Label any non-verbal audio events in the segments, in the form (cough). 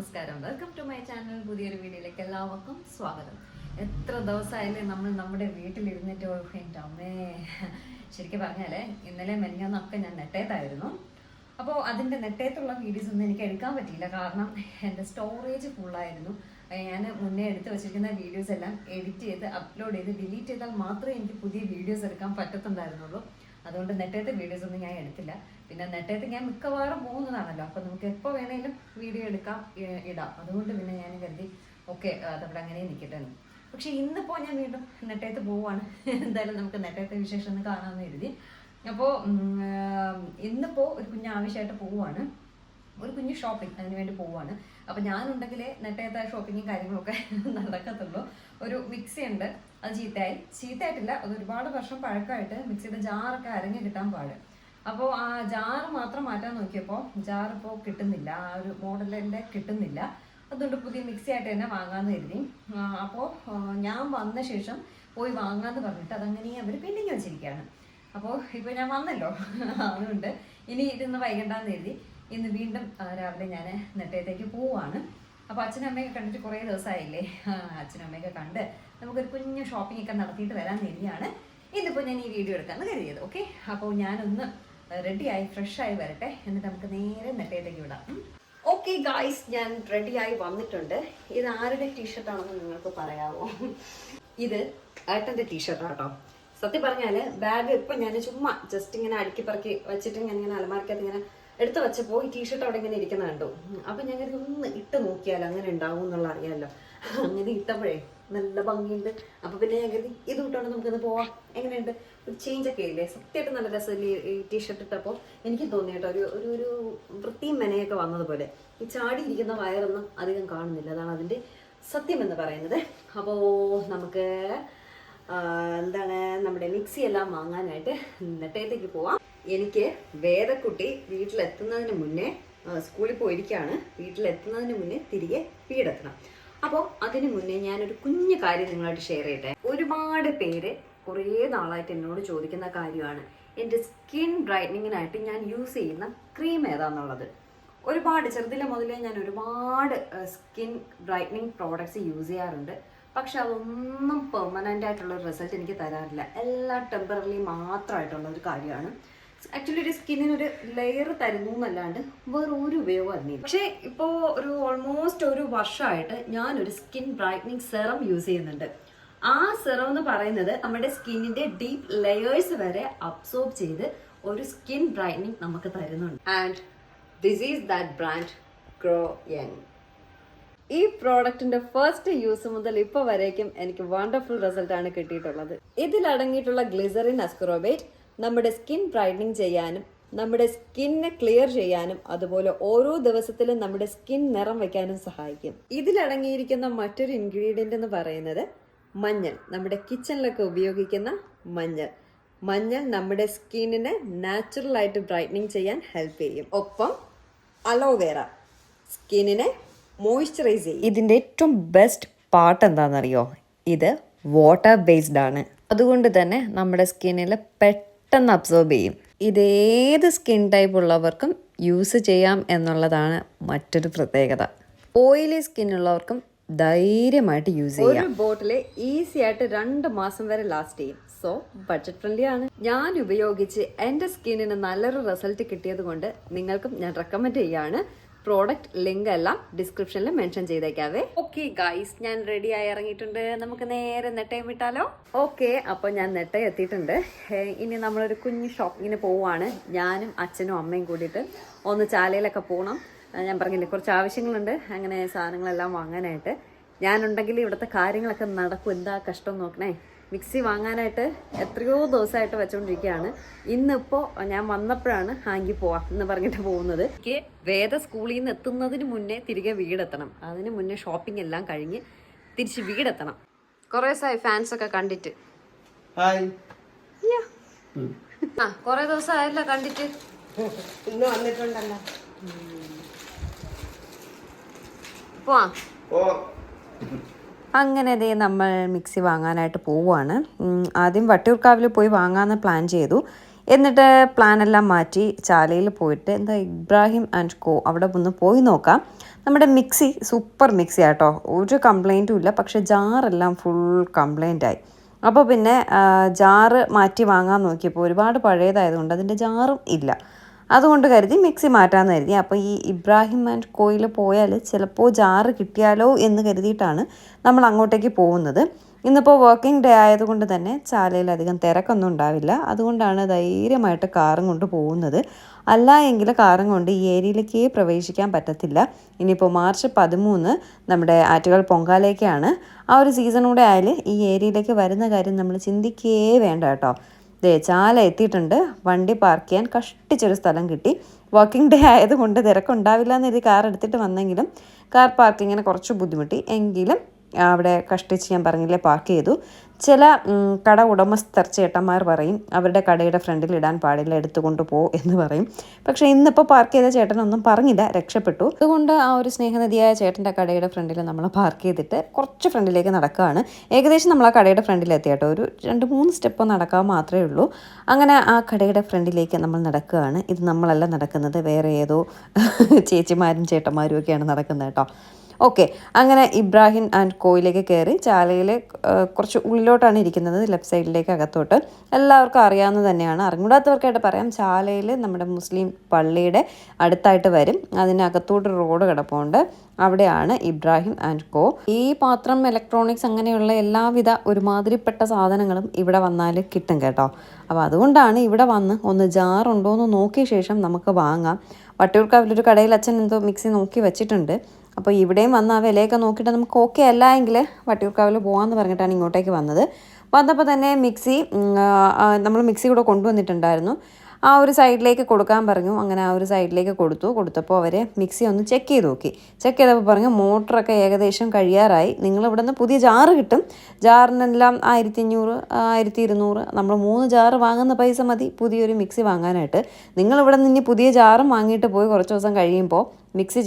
നമസ്കാരം. Welcome to my channel പുതിയൊരു വീഡിയോയിലേക്ക് എല്ലാവർക്കും സ്വാഗതം. എത്ര ദിവസമായാലും നമ്മൾ നമ്മുടെ വീട്ടിലിരുന്നിട്ട് എന്റെ അമ്മേ. ശരിക്കും പറഞ്ഞാൽ ഇന്നലെ മെനിഞ്ഞൊന്നൊക്കെ ഞാൻ നെട്ടേത്തായിരുന്നു. അപ്പോൾ അതിന്റെ നെട്ടേത്തുള്ള വീഡിയോസ് ഒന്നും എനിക്ക് എടുക്കാൻ പറ്റിയില്ല. കാരണം എന്റെ സ്റ്റോറേജ് ഫുള്ളായിരുന്നു ഞാൻ മുന്നേ എടുത്ത് വെച്ചിരിക്കുന്ന വീഡിയോസ് എല്ലാം എഡിറ്റ് ചെയ്ത് അപ്ലോഡ് ചെയ്ത് ഡിലീറ്റ് ചെയ്താൽ മാത്രമേ എനിക്ക് പുതിയ വീഡിയോസ് എടുക്കാൻ പറ്റത്തുണ്ടായിരുന്നുള്ളൂ. അതുകൊണ്ട് നെട്ടയത്തെ വീഡിയോസ് ഒന്നും ഞാൻ എടുത്തില്ല. പിന്നെ നെട്ടയത്ത് ഞാൻ മിക്കവാറും പോകുന്നതാണല്ലോ. അപ്പം നമുക്ക് എപ്പോ വേണേലും വീഡിയോ എടുക്കാം ഇടാം. അതുകൊണ്ട് പിന്നെ ഞാൻ കരുതി ഓക്കെ അതവിടെ അങ്ങനെ നിൽക്കട്ടെ പക്ഷെ ഇന്നിപ്പോൾ ഞാൻ വീണ്ടും നെട്ടയത്ത് പോവാണ്. എന്തായാലും നമുക്ക് നെട്ടയത്തെ വിശേഷം ഒന്ന് കാണാമെന്ന് കരുതി. അപ്പോൾ ഇന്നിപ്പോൾ ഒരു കുഞ്ഞ് ആവശ്യമായിട്ട് പോവുകയാണ് ഒരു കുഞ്ഞു ഷോപ്പിംഗ് അതിന് വേണ്ടി പോവാണ് അപ്പം ഞാനുണ്ടെങ്കിലേ നെട്ടയത്തെ ഷോപ്പിങ്ങും കാര്യങ്ങളൊക്കെ (laughs) നടക്കത്തുള്ളൂ. ഒരു മിക്സി ഉണ്ട് അത് ചീത്തയായി. ചീത്തയായിട്ടില്ല അത് ഒരുപാട് വർഷം പഴക്കമായിട്ട് മിക്സിയുടെ ജാറൊക്കെ അരഞ്ഞു കിട്ടാൻ പാട്. അപ്പോൾ ആ ജാറ് മാത്രം മാറ്റാൻ നോക്കിയപ്പോൾ ജാർ ഇപ്പോൾ കിട്ടുന്നില്ല ആ ഒരു മോഡലിന്റെ കിട്ടുന്നില്ല. അതുകൊണ്ട് പുതിയ മിക്സി ആയിട്ട് തന്നെ വാങ്ങാമെന്ന് കരുതി. അപ്പോൾ ഞാൻ വന്ന ശേഷം പോയി വാങ്ങാന്ന് പറഞ്ഞിട്ട് അതങ്ങനെ അവർ പെൻഡിങ് വെച്ചിരിക്കുകയാണ്. അപ്പോൾ ഇപ്പോൾ ഞാൻ വന്നല്ലോ (laughs) അതുകൊണ്ട് ഇനി ഇതൊന്ന് വൈകണ്ടെന്ന് കരുതി. ഇന്ന് വീണ്ടും രാവിലെ ഞാൻ നെട്ടയത്തേക്ക് പോവാണ്. അപ്പോൾ അച്ഛനും അമ്മയൊക്കെ കണ്ടിട്ട് കുറേ ദിവസമായില്ലേ ആ, അച്ഛനും അമ്മയൊക്കെ കണ്ട് നമുക്കൊരു കുഞ്ഞു ഷോപ്പിംഗ് ഒക്കെ നടത്തിയിട്ട് വരാൻ തന്നെയാണ്. ഇന്നിപ്പോൾ ഞാൻ ഈ വീഡിയോ എടുക്കാമെന്ന് കരുതിയത് ഓക്കെ അപ്പോൾ ഞാനൊന്ന് റെഡിയായി ഫ്രഷായി വരട്ടെ എന്നിട്ട് നമുക്ക് നേരെ നെട്ടയത്തേക്ക് വിടാം. ഓക്കെ ഗായ്സ് ഞാൻ റെഡിയായി വന്നിട്ടുണ്ട്. ഇത് ആരുടെ ടീഷർട്ടാണെന്ന് നിങ്ങൾക്ക് പറയാമോ ഇത് ഏട്ടന്റെ ടീഷർട്ടാട്ടോ സത്യം പറഞ്ഞാൽ ബാഗ് ഇപ്പൊ ഞാൻ ചുമ്മാ ജസ്റ്റ് ഇങ്ങനെ അടുക്കി പറക്കി വെച്ചിട്ട് ഞാൻ ഇങ്ങനെ അലമാരക്കകത്ത് ഇങ്ങനെ എടുത്ത് വെച്ചപ്പോ ഈ ടീഷർട്ട് അവിടെ ഇങ്ങനെ ഇരിക്കുന്ന കണ്ടു. അപ്പൊ ഞാൻ ഒന്ന് ഇട്ട് നോക്കിയാൽ അങ്ങനെ ഉണ്ടാവും എന്നുള്ള അറിയാമല്ലോ അങ്ങനെ ഇട്ടപ്പോഴേ നല്ല ഭംഗിയുണ്ട്. അപ്പൊ പിന്നെ ഞാൻ കരുതി ഇത് ഇട്ടോണ്ട് നമുക്കിന്ന് പോവാം. എങ്ങനെയുണ്ട്? ഒരു ചേഞ്ച് ഒക്കെ ഇല്ലേ? സത്യമായിട്ട് നല്ല രസമില്ലേ ഈ ടീഷർട്ട് ഇട്ടപ്പോൾ എനിക്ക് തോന്നി കേട്ടോ ഒരു ഒരു ഒരു വൃത്തിയും മെനയൊക്കെ വന്നതുപോലെ. ഈ ചാടിയിരിക്കുന്ന വയറൊന്നും അധികം കാണുന്നില്ല. അതാണ് അതിന്റെ സത്യം എന്ന് പറയുന്നത്. അപ്പോൾ നമുക്ക് എന്താണ് നമ്മുടെ മിക്സി എല്ലാം വാങ്ങാനായിട്ട് നെട്ടയത്തേക്ക് പോവാം. എനിക്ക് വേദക്കുട്ടി വീട്ടിലെത്തുന്നതിന് മുന്നേ സ്കൂളിൽ പോയിരിക്കുകയാണ് വീട്ടിലെത്തുന്നതിന് മുന്നേ തിരികെ വീടെത്തണം. അപ്പോൾ അതിന് മുന്നേ ഞാനൊരു കുഞ്ഞു കാര്യം നിങ്ങളായിട്ട് ഷെയർ ചെയ്യട്ടെ. ഒരുപാട് പേര് കുറേ നാളായിട്ട് എന്നോട് ചോദിക്കുന്ന കാര്യമാണ്. എന്റെ സ്കിൻ ബ്രൈറ്റനിങ്ങിനായിട്ട് ഞാൻ യൂസ് ചെയ്യുന്ന ക്രീം ഏതാന്നുള്ളത്. ഒരുപാട് ചെറുതിലെ മുതലേ ഞാൻ ഒരുപാട് സ്കിൻ ബ്രൈറ്റനിങ് പ്രോഡക്ട്സ് യൂസ് ചെയ്യാറുണ്ട്. പക്ഷെ അതൊന്നും പെർമനന്റ് ആയിട്ടുള്ള റിസൾട്ട് എനിക്ക് തരാറില്ല. എല്ലാം ടെമ്പററി മാത്രമായിട്ടുള്ള ഒരു കാര്യമാണ്. ആക്ച്വലി ഒരു സ്കിന്നിന് ഒരു ലെയർ തരുന്നു എന്നല്ലാണ്ട് വേറെ ഒരു ഉപയോഗം അതിനില്ല പക്ഷേ ഇപ്പോൾ ഒരു ഓൾമോസ്റ്റ് ഒരു വർഷമായിട്ട് ഞാനൊരു സ്കിൻ ബ്രൈറ്റനിങ് സെറം യൂസ് ചെയ്യുന്നുണ്ട്. ആ സെറം എന്ന് പറയുന്നത് നമ്മുടെ സ്കിന്നിന്റെ ഡീപ്പ് ലെയേഴ്സ് വരെ അബ്സോർബ് ചെയ്ത് ഒരു സ്കിൻ ബ്രൈറ്റനിങ് നമുക്ക് തരുന്നുണ്ട്. And this is that brand grow young ഈ പ്രോഡക്റ്റിന്റെ ഫസ്റ്റ് യൂസ് മുതൽ ഇപ്പോൾ വരേക്കും എനിക്ക് വണ്ടർഫുൾ റിസൾട്ട് ആണ് കിട്ടിയിട്ടുള്ളത്. ഇതിൽ അടങ്ങിയിട്ടുള്ള ഗ്ലിസറിൻ അസ്ക്രോബേറ്റ് നമ്മുടെ സ്കിൻ ബ്രൈറ്റനിങ് ചെയ്യാനും നമ്മുടെ സ്കിന്നെ ക്ലിയർ ചെയ്യാനും അതുപോലെ ഓരോ ദിവസത്തിലും നമ്മുടെ സ്കിൻ നിറം വയ്ക്കാനും സഹായിക്കും. ഇതിലടങ്ങിയിരിക്കുന്ന മറ്റൊരു ഇൻഗ്രീഡിയന്റ് എന്ന് പറയുന്നത് മഞ്ഞൾ. നമ്മുടെ കിച്ചണിലൊക്കെ ഉപയോഗിക്കുന്ന മഞ്ഞൾ. മഞ്ഞൾ നമ്മുടെ സ്കിന്നിനെ നാച്ചുറൽ ആയിട്ട് ബ്രൈറ്റനിങ് ചെയ്യാൻ ഹെൽപ്പ് ചെയ്യും. ഒപ്പം അലോവേറ സ്കിന്നിനെ മോയ്സ്ചറൈസ് ചെയ്യും. ഇതിന്റെ ഏറ്റവും ബെസ്റ്റ് പാർട്ട് എന്താണെന്നറിയോ? ഇത് വാട്ടർ ബേസ്ഡ് ആണ്. അതുകൊണ്ട് തന്നെ നമ്മുടെ സ്കിന്നിൽ പെട്ടെന്ന് അബ്സോർബ് ചെയ്യും. ഇതേത് സ്കിൻ ടൈപ്പ് ഉള്ളവർക്കും യൂസ് ചെയ്യാം എന്നുള്ളതാണ് മറ്റൊരു പ്രത്യേകത. ഓയിലി സ്കിൻ ഉള്ളവർക്കും ധൈര്യമായിട്ട് യൂസ് ചെയ്യാം. ഒരു ബോട്ടിൽ ഈസി ആയിട്ട് രണ്ട് മാസം വരെ ലാസ്റ്റ് ചെയ്യും. സോ ബഡ്ജറ്റ് ഫ്രണ്ട്ലി ആണ്. ഞാൻ ഉപയോഗിച്ച് എന്റെ സ്കിന്നിന് നല്ലൊരു റിസൾട്ട് കിട്ടിയത് കൊണ്ട് നിങ്ങൾക്കും ഞാൻ റെക്കമെൻഡ് ചെയ്യാണ്. പ്രോഡക്റ്റ് ലിങ്ക് എല്ലാം ഡിസ്ക്രിപ്ഷനിൽ മെൻഷൻ ചെയ്തേക്കാവേ. ഓക്കെ ഗൈസ് ഞാൻ റെഡി ആയി ഇറങ്ങിയിട്ടുണ്ട്. നമുക്ക് നേരെ നെട്ടയം വിട്ടാലോ? ഓക്കെ അപ്പോൾ ഞാൻ നെട്ടയം എത്തിയിട്ടുണ്ട്. ഇനി നമ്മളൊരു കുഞ്ഞു ഷോപ്പിങ്ങിന് പോവുകയാണ് ഞാനും അച്ഛനും അമ്മയും കൂടിയിട്ട് ഒന്ന് ചാലയിലൊക്കെ പോകണം ഞാൻ പറഞ്ഞില്ലേ കുറച്ച് ആവശ്യങ്ങളുണ്ട്. അങ്ങനെ സാധനങ്ങളെല്ലാം വാങ്ങാനായിട്ട്. ഞാനുണ്ടെങ്കിൽ ഇവിടുത്തെ കാര്യങ്ങളൊക്കെ നടക്കും. എന്താ കഷ്ടം നോക്കണേ? മിക്സി വാങ്ങാനായിട്ട് എത്രയോ ദിവസമായിട്ട് വെച്ചുകൊണ്ടിരിക്കുകയാണ് ഇന്നിപ്പോൾ ഞാൻ വന്നപ്പോഴാണ് ഹാങ്കി പോവാം എന്ന് പറഞ്ഞിട്ട് പോകുന്നത്. എനിക്ക് വേദ സ്കൂളിൽ നിന്ന് എത്തുന്നതിന് മുന്നേ തിരികെ വീടെത്തണം. അതിന് മുന്നേ ഷോപ്പിംഗ് എല്ലാം കഴിഞ്ഞ് തിരിച്ച് വീടെത്തണം. കുറേ ദിവസമായി ഫാൻസ് ഒക്കെ കണ്ടിട്ട്. ആ കുറേ ദിവസമായല്ലോ കണ്ടിട്ട്. ഇന്ന് വന്നിട്ടുണ്ടല്ലോ. പോവാം. അങ്ങനെ ദേ നമ്മൾ മിക്സി വാങ്ങാനായിട്ട് പോവുകയാണ് ആദ്യം വട്ടിയൂർക്കാവിൽ പോയി വാങ്ങാമെന്ന് പ്ലാൻ ചെയ്തു. എന്നിട്ട് പ്ലാനെല്ലാം മാറ്റി ചാലയിൽ പോയിട്ട് എന്താ ഇബ്രാഹിം ആൻഡ് കോ അവിടെ ഒന്ന് പോയി നോക്കാം. നമ്മുടെ മിക്സി സൂപ്പർ മിക്സി ആട്ടോ. ഒരു കംപ്ലൈന്റും ഇല്ല. പക്ഷേ ജാറെല്ലാം ഫുൾ കംപ്ലൈന്റ് അപ്പോൾ പിന്നെ ജാറ് മാറ്റി വാങ്ങാൻ നോക്കിയപ്പോൾ ഒരുപാട് പഴയതായതുകൊണ്ട് അതിന്റെ ജാറും ഇല്ല. അതുകൊണ്ട് കരുതി മിക്സി മാറ്റാമെന്ന് കരുതി. അപ്പോൾ ഈ ഇബ്രാഹിം ആൻഡ് കോയിൽ പോയാൽ ചിലപ്പോൾ ജാറ് കിട്ടിയാലോ എന്ന് കരുതിയിട്ടാണ് നമ്മൾ അങ്ങോട്ടേക്ക് പോകുന്നത്. ഇന്നിപ്പോൾ വർക്കിംഗ് ഡേ ആയതുകൊണ്ട് തന്നെ ചാലയിൽ അധികം തിരക്കൊന്നും ഉണ്ടാവില്ല. അതുകൊണ്ടാണ് ധൈര്യമായിട്ട് കാറും കൊണ്ട് പോകുന്നത്. അല്ല എങ്കിൽ കാറും കൊണ്ട് ഈ ഏരിയയിലേക്ക് പ്രവേശിക്കാൻ പറ്റത്തില്ല. ഇനിയിപ്പോൾ മാർച്ച് പതിമൂന്ന് നമ്മുടെ ആറ്റുകൾ പൊങ്കാലേക്കാണ് ആ ഒരു സീസൺ കൂടെ ആയാൽ ഈ ഏരിയയിലേക്ക് വരുന്ന കാര്യം നമ്മൾ ചിന്തിക്കേ വേണ്ട കേട്ടോ. ദേ ചാല എത്തിയിട്ടുണ്ട്. വണ്ടി പാർക്ക് ചെയ്യാൻ കഷ്ടിച്ചൊരു സ്ഥലം കിട്ടി. വർക്കിംഗ് ഡേ ആയതുകൊണ്ട് തിരക്കുണ്ടാവില്ല എന്നൊരു കാർ എടുത്തിട്ട് വന്നെങ്കിലും കാർ പാർക്കിങ്ങിന് കുറച്ച് ബുദ്ധിമുട്ടി. എങ്കിലും അവിടെ കഷ്ടിച്ച് ഞാൻ പറഞ്ഞില്ലേ പാർക്ക് ചെയ്തു. ചില കട ഉടമസ്ഥർ ചേട്ടന്മാർ പറയും അവരുടെ കടയുടെ ഫ്രണ്ടിൽ ഇടാൻ പാടില്ല എടുത്തുകൊണ്ട് പോ എന്ന് പറയും. പക്ഷേ ഇന്നിപ്പോൾ പാർക്ക് ചെയ്ത ചേട്ടനൊന്നും പറഞ്ഞില്ല രക്ഷപ്പെട്ടു. അതുകൊണ്ട് ആ ഒരു സ്നേഹനദിയായ ചേട്ടന്റെ കടയുടെ ഫ്രണ്ടിൽ നമ്മൾ പാർക്ക് ചെയ്തിട്ട് കുറച്ച് ഫ്രണ്ടിലേക്ക് നടക്കുകയാണ്. ഏകദേശം നമ്മൾ ആ കടയുടെ ഫ്രണ്ടിൽ എത്തി കേട്ടോ. ഒരു രണ്ട് മൂന്ന് സ്റ്റെപ്പ് നടക്കാൻ മാത്രമേ ഉള്ളൂ. അങ്ങനെ ആ കടയുടെ ഫ്രണ്ടിലേക്ക് നമ്മൾ നടക്കുകയാണ്. ഇത് നമ്മളല്ല നടക്കുന്നത് വേറെ ഏതോ ചേച്ചിമാരും ചേട്ടന്മാരും ഒക്കെയാണ് നടക്കുന്നത് കേട്ടോ. ഓക്കെ അങ്ങനെ ഇബ്രാഹിം ആൻഡ് കോയിലേക്ക് കയറി ചാലയിൽ കുറച്ച് ഉള്ളിലോട്ടാണ് ഇരിക്കുന്നത് ലെഫ്റ്റ് സൈഡിലേക്ക് അകത്തോട്ട്. എല്ലാവർക്കും അറിയാവുന്നത് തന്നെയാണ്. അറിഞ്ഞൂടാത്തവർക്കായിട്ട് പറയാം ചാലയിൽ നമ്മുടെ മുസ്ലിം പള്ളിയുടെ അടുത്തായിട്ട് വരും. അതിനകത്തോട്ട് റോഡ് കിടപ്പുണ്ട്. അവിടെയാണ് ഇബ്രാഹിം ആൻഡ് കോ. ഈ പാത്രം ഇലക്ട്രോണിക്സ് അങ്ങനെയുള്ള എല്ലാവിധ ഒരുമാതിരിപ്പെട്ട സാധനങ്ങളും ഇവിടെ വന്നാൽ കിട്ടും കേട്ടോ. അപ്പോൾ അതുകൊണ്ടാണ് ഇവിടെ വന്ന് ഒന്ന് ജാറുണ്ടോ എന്ന് നോക്കിയ ശേഷം നമുക്ക് വാങ്ങാം. വട്ടിയൂർക്കാവിലൊരു കടയിൽ അച്ഛൻ എന്തോ മിക്സി നോക്കി വെച്ചിട്ടുണ്ട്. അപ്പോൾ ഇവിടെയും വന്ന് ആ വിലയൊക്കെ നോക്കിയിട്ട് നമുക്ക് ഓക്കെ അല്ല എങ്കിൽ വട്ടിയൂർക്കാവിൽ പോകാമെന്ന് പറഞ്ഞിട്ടാണ് ഇങ്ങോട്ടേക്ക് വന്നത്. വന്നപ്പോൾ തന്നെ മിക്സി നമ്മൾ മിക്സി കൂടെ കൊണ്ടുവന്നിട്ടുണ്ടായിരുന്നു. ആ ഒരു സൈഡിലേക്ക് കൊടുക്കാൻ പറഞ്ഞു. അങ്ങനെ ആ ഒരു സൈഡിലേക്ക് കൊടുത്തു. കൊടുത്തപ്പോൾ അവർ മിക്സി ഒന്ന് ചെക്ക് ചെയ്ത് നോക്കി. ചെക്ക് ചെയ്തപ്പോൾ പറഞ്ഞു മോട്ടറൊക്കെ ഏകദേശം കഴിയാറായി. നിങ്ങൾ ഇവിടെ നിന്ന് പുതിയ ജാറ് കിട്ടും. ജാറിനെല്ലാം ആയിരത്തി അഞ്ഞൂറ് ആയിരത്തി ഇരുന്നൂറ് നമ്മൾ മൂന്ന് ജാറ് വാങ്ങുന്ന പൈസ മതി. പുതിയൊരു മിക്സി വാങ്ങാനായിട്ട്. നിങ്ങൾ നിന്ന് ഇനി പുതിയ ജാറും വാങ്ങിയിട്ട് പോയി കുറച്ച് ദിവസം കഴിയുമ്പോൾ മിക്സി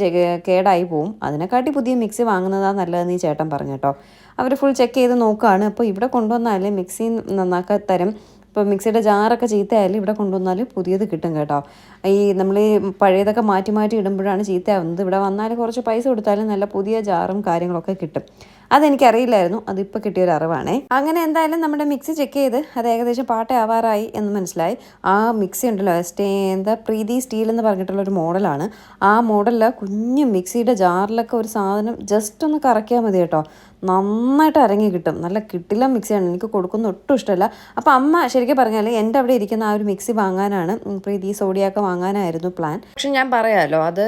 കേടായി പോവും. അതിനെക്കാട്ടി പുതിയ മിക്സി വാങ്ങുന്നതാണ് നല്ലതെന്ന് ഈ ചേട്ടൻ പറഞ്ഞു കേട്ടോ. അവർ ഫുൾ ചെക്ക് ചെയ്ത് നോക്കുകയാണ് അപ്പോൾ ഇവിടെ കൊണ്ടുവന്നാൽ മിക്സി നന്നാക്കാൻ തരും ഇപ്പോൾ മിക്സിയുടെ ജാറൊക്കെ ചീത്തയായാലും ഇവിടെ കൊണ്ടുവന്നാൽ പുതിയത് കിട്ടും കേട്ടോ. ഈ നമ്മൾ ഈ പഴയതൊക്കെ മാറ്റി മാറ്റി ഇടുമ്പോഴാണ് ചീത്തയാവുന്നത്. ഇവിടെ വന്നാൽ കുറച്ച് പൈസ കൊടുത്താലും നല്ല പുതിയ ജാറും കാര്യങ്ങളൊക്കെ കിട്ടും. അതെനിക്കറിയില്ലായിരുന്നു. അതിപ്പോൾ കിട്ടിയൊരു അറിവാണേ. അങ്ങനെ എന്തായാലും നമ്മുടെ മിക്സി ചെക്ക് ചെയ്ത് അത് ഏകദേശം പാട്ടയാവാറായി എന്ന് മനസ്സിലായി. ആ മിക്സി ഉണ്ടല്ലോ സ്റ്റേ എന്താ പ്രീതി സ്റ്റീൽ എന്ന് പറഞ്ഞിട്ടുള്ള ഒരു മോഡലാണ്. ആ മോഡലിൽ കുഞ്ഞു മിക്സിയുടെ ജാറിലൊക്കെ ഒരു സാധനം ജസ്റ്റ് ഒന്ന് കറക്കിയാൽ മതി കേട്ടോ. നന്നായിട്ട് അരങ്ങി കിട്ടും. നല്ല കിട്ടില്ല മിക്സിയാണ്. എനിക്ക് കൊടുക്കുന്ന ഒട്ടും ഇഷ്ടമല്ല. അപ്പോൾ അമ്മ ശരിക്കും പറഞ്ഞാൽ എന്റെ അവിടെ ഇരിക്കുന്ന ആ ഒരു മിക്സി വാങ്ങാനാണ്. പ്രീതി സോഡിയൊക്കെ വാങ്ങാനായിരുന്നു പ്ലാൻ. പക്ഷെ ഞാൻ പറയാമല്ലോ അത്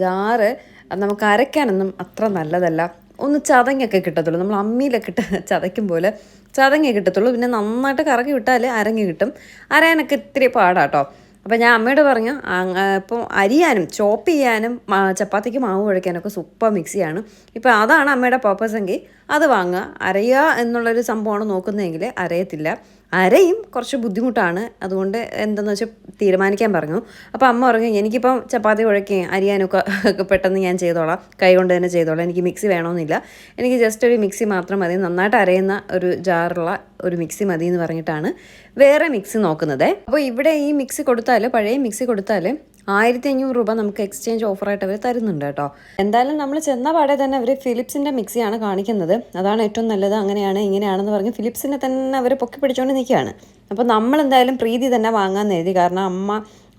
ജാറ് അത് നമുക്ക് അരയ്ക്കാനൊന്നും അത്ര നല്ലതല്ല. ഒന്ന് ചതങ്ങൊക്കെ കിട്ടത്തുള്ളൂ. നമ്മൾ അമ്മിയിലൊക്കെ ഇട്ട് ചതയ്ക്കും പോലെ ചതങ്ങേ കിട്ടത്തുള്ളൂ. പിന്നെ നന്നായിട്ട് കറക്കി വിട്ടാൽ അരങ്ങി കിട്ടും. അരയാനൊക്കെ ഇത്തിരി പാടാട്ടോ അപ്പോൾ ഞാൻ അമ്മയോട് പറഞ്ഞു ഇപ്പോൾ അരിയാനും ചോപ്പ് ചെയ്യാനും ചപ്പാത്തിക്ക് മാവ് കുഴയ്ക്കാനൊക്കെ സൂപ്പർ മിക്സിയാണ് ഇപ്പോൾ അതാണ് അമ്മയുടെ പർപ്പസ് എങ്കിൽ അത് വാങ്ങുക. അരയുക എന്നുള്ളൊരു സംഭവമാണ് നോക്കുന്നതെങ്കിൽ അരയത്തില്ല. അരയും കുറച്ച് ബുദ്ധിമുട്ടാണ്. അതുകൊണ്ട് എന്തെന്ന് വെച്ചാൽ തീരുമാനിക്കാൻ പറഞ്ഞു. അപ്പോൾ അമ്മ പറഞ്ഞു എനിക്കിപ്പം ചപ്പാത്തി കുഴക്കുകയും അരിയാനൊക്കെ ഒക്കെ പെട്ടെന്ന് ഞാൻ ചെയ്തോളാം. കൈ കൊണ്ട് തന്നെ ചെയ്തോളാം. എനിക്ക് മിക്സി വേണമെന്നില്ല എനിക്ക് ജസ്റ്റ് ഒരു മിക്സി മാത്രം മതി. നന്നായിട്ട് അരയുന്ന ഒരു ജാറുള്ള ഒരു മിക്സി മതി എന്ന് പറഞ്ഞിട്ടാണ് വേറെ മിക്സി നോക്കുന്നത്. അപ്പോൾ ഇവിടെ ഈ മിക്സി കൊടുത്താൽ പഴയ മിക്സി കൊടുത്താൽ ആയിരത്തി അഞ്ഞൂറ് രൂപ നമുക്ക് എക്സ്ചേഞ്ച് ഓഫറായിട്ട് അവർ തരുന്നുണ്ട് കേട്ടോ. എന്തായാലും നമ്മൾ ചെന്ന പാടെ തന്നെ അവർ ഫിലിപ്സിന്റെ മിക്സിയാണ് കാണിക്കുന്നത്. അതാണ് ഏറ്റവും നല്ലത്. അങ്ങനെയാണ് ഇങ്ങനെയാണെന്ന് പറഞ്ഞ് ഫിലിപ്സിനെ തന്നെ അവർ പൊക്കി പിടിച്ചുകൊണ്ട് നിൽക്കുകയാണ് അപ്പോൾ നമ്മൾ എന്തായാലും പ്രീതി തന്നെ വാങ്ങാൻ എഴുതി. കാരണം അമ്മ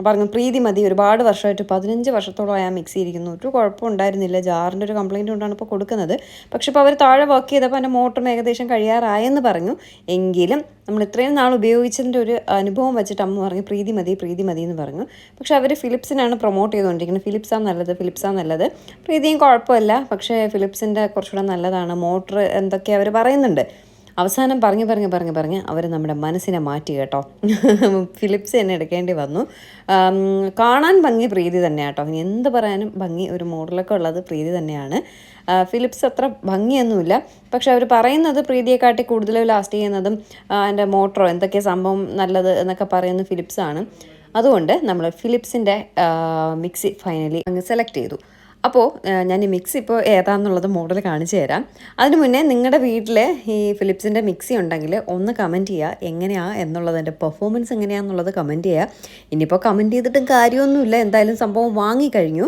പറഞ്ഞു പ്രീതി മതി ഒരുപാട് വർഷമായിട്ട് പതിനഞ്ച് വർഷത്തോളമായി ആ മിക്സി ഇരിക്കുന്നു. ഒരു കുഴപ്പം ഉണ്ടായിരുന്നില്ല. ജാറിന്റെ ഒരു കംപ്ലയിന്റ് കൊണ്ടാണ് ഇപ്പോൾ കൊടുക്കുന്നത്. പക്ഷെ ഇപ്പോൾ അവർ താഴെ വർക്ക് ചെയ്തപ്പോൾ എന്റെ മോട്ടറും ഏകദേശം കഴിയാറായെന്ന് പറഞ്ഞു. എങ്കിലും നമ്മൾ ഇത്രയും നാൾ ഉപയോഗിച്ചതിന്റെ ഒരു അനുഭവം വെച്ചിട്ട് അമ്മ പറഞ്ഞു പ്രീതി മതി പ്രീതി മതി എന്ന് പറഞ്ഞു. പക്ഷേ അവർ ഫിലിപ്സിനാണ് പ്രൊമോട്ട് ചെയ്തുകൊണ്ടിരിക്കുന്നത് ഫിലിപ്സാണ് നല്ലത് ഫിലിപ്സാണ് നല്ലത്. പ്രീതിയും കുഴപ്പമില്ല. പക്ഷേ ഫിലിപ്സിന്റെ കുറച്ചുകൂടെ നല്ലതാണ്. മോട്ടർ എന്തൊക്കെ അവർ പറയുന്നുണ്ട്. അവസാനം പറഞ്ഞു പറഞ്ഞ് പറഞ്ഞ് പറഞ്ഞ് അവർ നമ്മുടെ മനസ്സിനെ മാറ്റി കേട്ടോ. ഫിലിപ്സ് തന്നെ എടുക്കേണ്ടി വന്നു. കാണാൻ ഭംഗി പ്രീതി തന്നെ കേട്ടോ. എന്ത് പറയാനും ഭംഗി ഒരു മോഡലൊക്കെ ഉള്ളത് പ്രീതി തന്നെയാണ്. ഫിലിപ്സ് അത്ര ഭംഗിയൊന്നുമില്ല. പക്ഷെ അവർ പറയുന്നത് പ്രീതിയെക്കാട്ടി കൂടുതൽ ലാസ്റ്റ് ചെയ്യുന്നതും അതിന്റെ മോട്ടറോ എന്തൊക്കെ സംഭവം നല്ലത് എന്നൊക്കെ പറയുന്ന ഫിലിപ്സ് ആണ് അതുകൊണ്ട് നമ്മൾ ഫിലിപ്സിന്റെ മിക്സി ഫൈനലി അങ്ങ് സെലക്ട് ചെയ്തു. അപ്പോൾ ഞാൻ ഈ മിക്സി ഇപ്പോൾ ഏതാണെന്നുള്ളത് മോഡൽ കാണിച്ചു തരാം. അതിന് മുന്നേ നിങ്ങളുടെ വീട്ടിൽ ഈ ഫിലിപ്സിന്റെ മിക്സി ഉണ്ടെങ്കിൽ ഒന്ന് കമന്റ് ചെയ്യുക എങ്ങനെയാണ് എന്നുള്ളതിന്റെ പെർഫോമൻസ് എങ്ങനെയാണെന്നുള്ളത് കമന്റ് ചെയ്യുക ഇനിയിപ്പോൾ കമന്റ് ചെയ്തിട്ടും കാര്യമൊന്നുമില്ല. എന്തായാലും സംഭവം വാങ്ങിക്കഴിഞ്ഞു.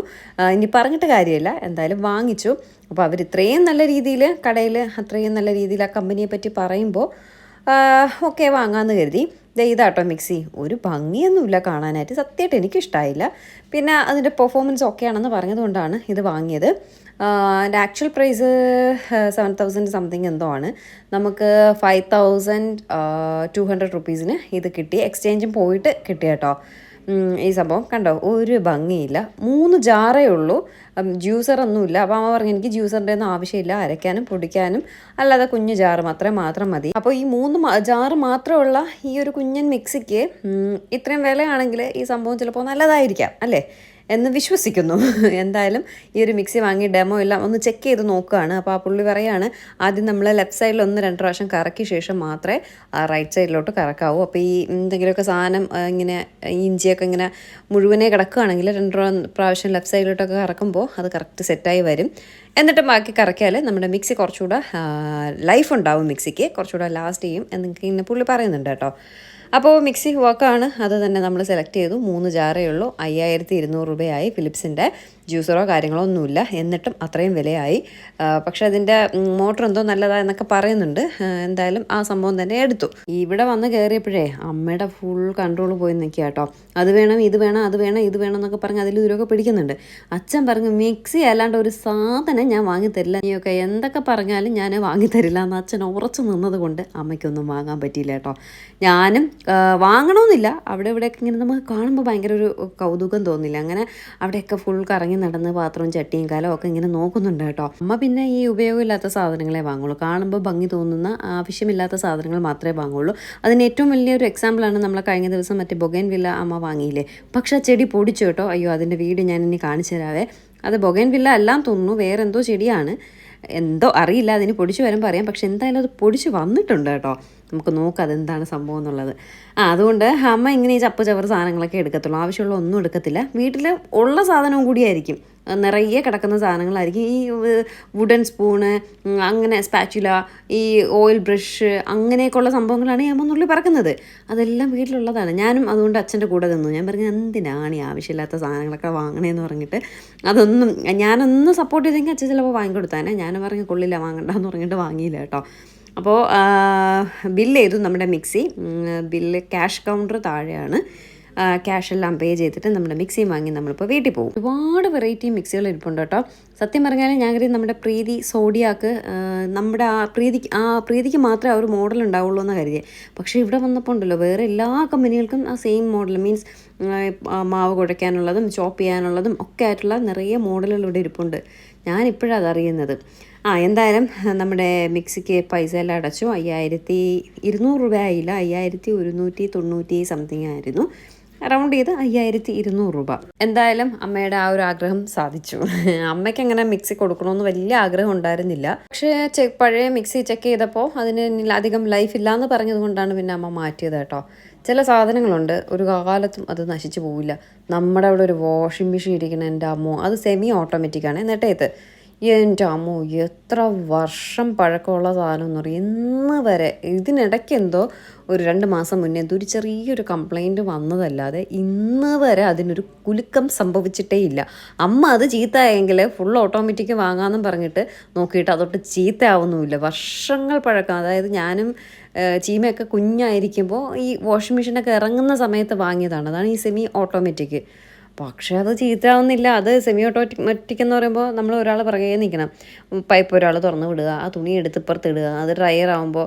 ഇനി പറഞ്ഞിട്ട് കാര്യമില്ല. എന്തായാലും വാങ്ങിച്ചു. അപ്പോൾ അവർ ഇത്രയും നല്ല രീതിയിൽ കടയിൽ അത്രയും നല്ല രീതിയിൽ ആ കമ്പനിയെ പറ്റി പറയുമ്പോൾ ഓക്കെ വാങ്ങാമെന്ന് കരുതി. ഇതാട്ടോ മിക്സി. ഒരു ഭംഗിയൊന്നുമില്ല കാണാനായിട്ട്. സത്യമായിട്ട് എനിക്കിഷ്ടമായില്ല പിന്നെ അതിന്റെ പെർഫോമൻസ് ഒക്കെ ആണെന്ന് പറഞ്ഞതുകൊണ്ടാണ് ഇത് വാങ്ങിയത്. എന്റെ actual price seven thousand something എന്തോ ആണ്. നമുക്ക് ഫൈവ് തൗസൻഡ് ടു ഹൺഡ്രഡ് റുപ്പീസിന് ഇത് കിട്ടി. എക്സ്ചേഞ്ചും പോയിട്ട് കിട്ടിയ കേട്ടോ. ഈ സംഭവം. കണ്ടോ? ഒരു ഭംഗിയില്ല. മൂന്ന് ജാറേ ഉള്ളൂ. ജ്യൂസർ ഒന്നുമില്ല. അപ്പോൾ അമ്മ പറഞ്ഞു എനിക്ക് ജ്യൂസറിന്റെ ഒന്നും ആവശ്യമില്ല. അരയ്ക്കാനും പൊടിക്കാനും. അല്ലാതെ കുഞ്ഞു ജാറ് മാത്രമേ മാത്രം മതി. അപ്പോൾ ഈ മൂന്ന് ജാറ് മാത്രമുള്ള ഈ ഒരു കുഞ്ഞൻ മിക്സിക്ക് ഇത്രയും വിലയാണെങ്കിൽ ഈ സംഭവം ചിലപ്പോൾ നല്ലതായിരിക്കാം അല്ലേ? എന്ന് വിശ്വസിക്കുന്നു. (laughs) എന്തായാലും ഈ ഒരു മിക്സി വാങ്ങി ഡെമോ എല്ലാം ഒന്ന് ചെക്ക് ചെയ്ത് നോക്കുകയാണ്. അപ്പോൾ ആ പുള്ളി പറയാണ് ആദ്യം നമ്മൾ ലെഫ്റ്റ് സൈഡിൽ ഒന്ന് രണ്ട് പ്രാവശ്യം കറക്കിയ ശേഷം മാത്രമേ റൈറ്റ് സൈഡിലോട്ട് കറക്കാവൂ. അപ്പോൾ ഈ എന്തെങ്കിലുമൊക്കെ സാധനം ഇങ്ങനെ ഇഞ്ചിയൊക്കെ ഇങ്ങനെ മുഴുവനെ കിടക്കുകയാണെങ്കിൽ രണ്ട് പ്രാ- പ്രാവശ്യം ലെഫ്റ്റ് സൈഡിലോട്ടൊക്കെ കറക്കുമ്പോൾ അത് കറക്റ്റ് സെറ്റായി വരും. എന്നിട്ട് ബാക്കി കറക്കിയാൽ നമ്മുടെ മിക്സി കുറച്ചുകൂടെ ലൈഫ് ഉണ്ടാവും മിക്സിക്ക്. കുറച്ചുകൂടെ ലാസ്റ്റ് ചെയ്യും എന്നൊക്കെ ഇങ്ങനെ പുള്ളി പറയുന്നുണ്ട് കേട്ടോ. അപ്പോൾ മിക്സി വർക്കാണ് അത് തന്നെ നമ്മൾ സെലക്ട് ചെയ്തു. മൂന്ന് ജാറേ ഉള്ളൂ. അയ്യായിരത്തി ഇരുന്നൂറ് രൂപയായി ഫിലിപ്സിന്റെ ജ്യൂസറോ കാര്യങ്ങളോ ഒന്നുമില്ല എന്നിട്ടും അത്രയും വിലയായി. പക്ഷേ അതിന്റെ മോട്ടർ എന്തോ നല്ലതാ എന്നൊക്കെ പറയുന്നുണ്ട്. എന്തായാലും ആ സംഭവം തന്നെ എടുത്തു. ഇവിടെ വന്ന് കയറിയപ്പോഴേ അമ്മയുടെ ഫുൾ കൺട്രോൾ പോയി നിൽക്കുക കേട്ടോ. അത് വേണം ഇത് വേണം അത് വേണം ഇത് വേണം എന്നൊക്കെ പറഞ്ഞ് അതിൽ ഇതിലൊക്കെ പിടിക്കുന്നുണ്ട്. അച്ഛൻ പറഞ്ഞു മിക്സി അല്ലാണ്ട് ഒരു സാധനം ഞാൻ വാങ്ങിത്തരില്ല നീയൊക്കെ എന്തൊക്കെ പറഞ്ഞാലും ഞാൻ വാങ്ങിത്തരില്ല എന്ന് അച്ഛൻ ഉറച്ചു നിന്നത് കൊണ്ട് അമ്മയ്ക്കൊന്നും വാങ്ങാൻ പറ്റിയില്ല കേട്ടോ. ഞാനും വാങ്ങണമെന്നില്ല അവിടെ ഇവിടെയൊക്കെ ഇങ്ങനെ നമുക്ക് കാണുമ്പോൾ ഭയങ്കര ഒരു കൗതുകം തോന്നില്ല. അങ്ങനെ അവിടെയൊക്കെ ഫുൾ കറങ്ങി നടന്ന് പാത്രവും ചട്ടിയും കാലവും ഒക്കെ ഇങ്ങനെ നോക്കുന്നുണ്ട് കേട്ടോ. അമ്മ പിന്നെ ഈ ഉപയോഗമില്ലാത്ത സാധനങ്ങളെ വാങ്ങുള്ളൂ. കാണുമ്പോൾ ഭംഗി തോന്നുന്ന ആവശ്യമില്ലാത്ത സാധനങ്ങൾ മാത്രമേ വാങ്ങുള്ളൂ. അതിന് ഏറ്റവും വലിയൊരു എക്സാമ്പിളാണ് നമ്മൾ കഴിഞ്ഞ ദിവസം മറ്റേ ബൊഗൈൻ വില്ല അമ്മ വാങ്ങിയില്ലേ? പക്ഷേ ചെടി പൊടിച്ചു കേട്ടോ. അയ്യോ അതിന്റെ വീട് ഞാൻ ഇനി കാണിച്ചു തരാവേ. അത് ബൊഗൈൻ വില്ല എല്ലാം തോന്നുന്നു. വേറെ എന്തോ ചെടിയാണ്. എന്തോ അറിയില്ല. അതിന് പൊടിച്ചു വരുമ്പോൾ അറിയാം പക്ഷെ എന്തായാലും അത് പൊടിച്ച് വന്നിട്ടുണ്ട് കേട്ടോ. നമുക്ക് നോക്കാം അതെന്താണ് സംഭവം എന്നുള്ളത്. ആ അതുകൊണ്ട് അമ്മ ഇങ്ങനെ ഈ ചപ്പ് ചവറ് സാധനങ്ങളൊക്കെ എടുക്കത്തുള്ളൂ. ആവശ്യമുള്ള ഒന്നും എടുക്കത്തില്ല. വീട്ടിൽ ഉള്ള സാധനവും കൂടിയായിരിക്കും നിറയെ കിടക്കുന്ന സാധനങ്ങളായിരിക്കും. ഈ വുഡൻ സ്പൂണ് അങ്ങനെ സ്പാച്ചുല ഈ ഓയിൽ ബ്രഷ് അങ്ങനെയൊക്കെയുള്ള സംഭവങ്ങളാണ് ഈ അമ്മ പറക്കുന്നത്. അതെല്ലാം വീട്ടിലുള്ളതാണ്. ഞാനും അതുകൊണ്ട് അച്ഛന്റെ കൂടെ നിന്നു. ഞാൻ പറഞ്ഞു എന്തിനാണ് ഈ ആവശ്യമില്ലാത്ത സാധനങ്ങളൊക്കെ വാങ്ങണേന്ന് പറഞ്ഞിട്ട് അതൊന്നും ഞാനൊന്ന് സപ്പോർട്ട് ചെയ്തെങ്കിൽ അച്ഛൻ ചിലപ്പോൾ വാങ്ങിക്കൊടുത്താനെ. ഞാൻ പറഞ്ഞു കൊള്ളില്ല വാങ്ങണ്ടെന്ന് പറഞ്ഞിട്ട് വാങ്ങിയില്ല കേട്ടോ. അപ്പോൾ ബില്ല് ചെയ്തു നമ്മുടെ മിക്സി ബില്ല് ക്യാഷ് കൗണ്ടർ താഴെയാണ്. ക്യാഷ് എല്ലാം പേ ചെയ്തിട്ട് നമ്മുടെ മിക്സിയും വാങ്ങി നമ്മളിപ്പോൾ വീട്ടിൽ പോകും. ഒരുപാട് വെറൈറ്റി മിക്സികൾ ഇരിപ്പുണ്ട് കേട്ടോ. സത്യം പറഞ്ഞാൽ ഞാൻ കരുതി നമ്മുടെ പ്രീതി സോഡിയാക്ക് നമ്മുടെ ആ പ്രീതിക്ക് ആ പ്രീതിക്ക് മാത്രമേ ആ ഒരു മോഡൽ ഉണ്ടാവുള്ളൂ എന്ന് കരുതിയത് പക്ഷേ ഇവിടെ വന്നപ്പോൾ ഉണ്ടല്ലോ വേറെ എല്ലാ കമ്പനികൾക്കും ആ സെയിം മോഡൽ മീൻസ് മാവ് കുഴയ്ക്കാനുള്ളതും ചോപ്പ് ചെയ്യാനുള്ളതും ഒക്കെ ആയിട്ടുള്ള നിറയെ മോഡലുകൾ ഇവിടെ ഇരിപ്പുണ്ട്. ഞാനിപ്പോഴാണ് അതറിയുന്നത് ആ എന്തായാലും നമ്മുടെ മിക്സിക്ക് പൈസ എല്ലാം അടച്ചു. അയ്യായിരത്തി ഇരുന്നൂറ് രൂപ ആയില്ല അയ്യായിരത്തി ഒരുന്നൂറ്റി തൊണ്ണൂറ്റി സംതിങ് ആയിരുന്നു. റൗണ്ട് ചെയ്ത് അയ്യായിരത്തി ഇരുന്നൂറ് രൂപ. എന്തായാലും അമ്മയുടെ ആ ഒരു ആഗ്രഹം സാധിച്ചു. അമ്മയ്ക്ക് എങ്ങനെ മിക്സി കൊടുക്കണമെന്ന് വലിയ ആഗ്രഹം ഉണ്ടായിരുന്നില്ല. പക്ഷേ പഴയ മിക്സി ചെക്ക് ചെയ്തപ്പോൾ അതിന് അധികം ലൈഫ് ഇല്ലാന്ന് പറഞ്ഞത് കൊണ്ടാണ് പിന്നെ അമ്മ മാറ്റിയത് കേട്ടോ. ചില സാധനങ്ങളുണ്ട്. ഒരു കാലത്തും അത് നശിച്ചു പോവില്ല. നമ്മുടെ അവിടെ ഒരു വാഷിംഗ് മെഷീൻ ഇരിക്കുന്ന എന്റെ അമ്മോ അത് സെമി ഓട്ടോമാറ്റിക്കാണ് നെട്ടയത്ത് എന്റെ അമ്മോ എത്ര വർഷം പഴക്കമുള്ള സാധനം പറയും. ഇന്ന് വരെ ഇതിനിടയ്ക്ക് എന്തോ ഒരു രണ്ട് മാസം മുന്നേ എന്തോ ഒരു ചെറിയൊരു കംപ്ലൈന്റ് വന്നതല്ലാതെ ഇന്ന് വരെ അതിനൊരു കുലുക്കം സംഭവിച്ചിട്ടേ ഇല്ല. അമ്മ അത് ചീത്തയെങ്കിൽ ഫുൾ ഓട്ടോമാറ്റിക് വാങ്ങാമെന്നും പറഞ്ഞിട്ട് നോക്കിയിട്ട് അതൊട്ട് ചീത്തയാവുന്നുമില്ല. വർഷങ്ങൾ പഴക്കം. അതായത് ഞാനും ചീമയൊക്കെ കുഞ്ഞായിരിക്കുമ്പോൾ ഈ വാഷിംഗ് മെഷീനൊക്കെ ഇറങ്ങുന്ന സമയത്ത് വാങ്ങിയതാണ്. അതാണ് ഈ സെമി ഓട്ടോമാറ്റിക് പക്ഷേ അത് ചീത്തയാവുന്നില്ല. അത് സെമി ഓട്ടോമാറ്റിക് എന്ന് പറയുമ്പോൾ നമ്മൾ ഒരാൾ പുറകെ നിൽക്കണം പൈപ്പ് ഒരാൾ തുറന്നു വിടുക ആ തുണി എടുത്ത് ഇപ്പുറത്ത് ഇടുക അത് ഡ്രയർ ആകുമ്പോൾ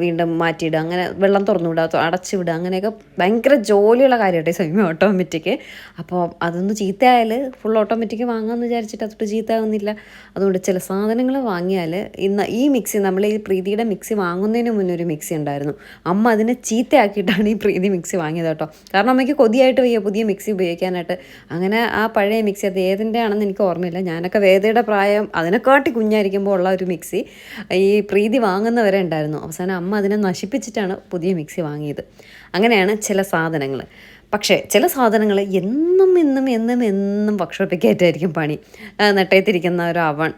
വീണ്ടും മാറ്റിയിടുക അങ്ങനെ വെള്ളം തുറന്നു വിടുക അടച്ചു വിടുക അങ്ങനെയൊക്കെ ഭയങ്കര ജോലിയുള്ള കാര്യമായിട്ട് സെമി ഓട്ടോമാറ്റിക് അപ്പോൾ അതൊന്ന് ചീത്തയായാൽ ഫുൾ ഓട്ടോമാറ്റിക് വാങ്ങാമെന്ന് വിചാരിച്ചിട്ട് അതൊട്ട് ചീത്തയാവുന്നില്ല. അതുകൊണ്ട് ചില സാധനങ്ങൾ വാങ്ങിയാൽ ഇന്ന് ഈ മിക്സി നമ്മൾ ഈ പ്രീതിയുടെ മിക്സി വാങ്ങുന്നതിന് മുന്നേ ഒരു മിക്സി ഉണ്ടായിരുന്നു. അമ്മ അതിനെ ചീത്തയാക്കിയിട്ടാണ് ഈ പ്രീതി മിക്സി വാങ്ങിയത് കേട്ടോ. കാരണം അമ്മയ്ക്ക് കൊതിയായിട്ട് വയ്യ പുതിയ മിക്സി ഉപയോഗിക്കാനായിട്ട്. അങ്ങനെ ആ പഴയ മിക്സി അത് ഏതിന്റെ ആണെന്ന് എനിക്ക് ഓർമ്മയില്ല. ഞാനൊക്കെ വേദയുടെ പ്രായം അതിനെക്കാട്ടി കുഞ്ഞായിരിക്കുമ്പോൾ ഉള്ള ഒരു മിക്സി ഈ പ്രീതി വാങ്ങുന്നവരെ ഉണ്ടായിരുന്നു. അവസാനം അമ്മ അതിനെ നശിപ്പിച്ചിട്ടാണ് പുതിയ മിക്സി വാങ്ങിയത്. അങ്ങനെയാണ് ചില സാധനങ്ങൾ പക്ഷേ ചില സാധനങ്ങൾ എന്നും എന്നും എന്നും എന്നും ഭക്ഷണപ്പിക്കായിട്ടായിരിക്കും പണി. നെട്ടയത്തിരിക്കുന്ന ഒരു അവൺ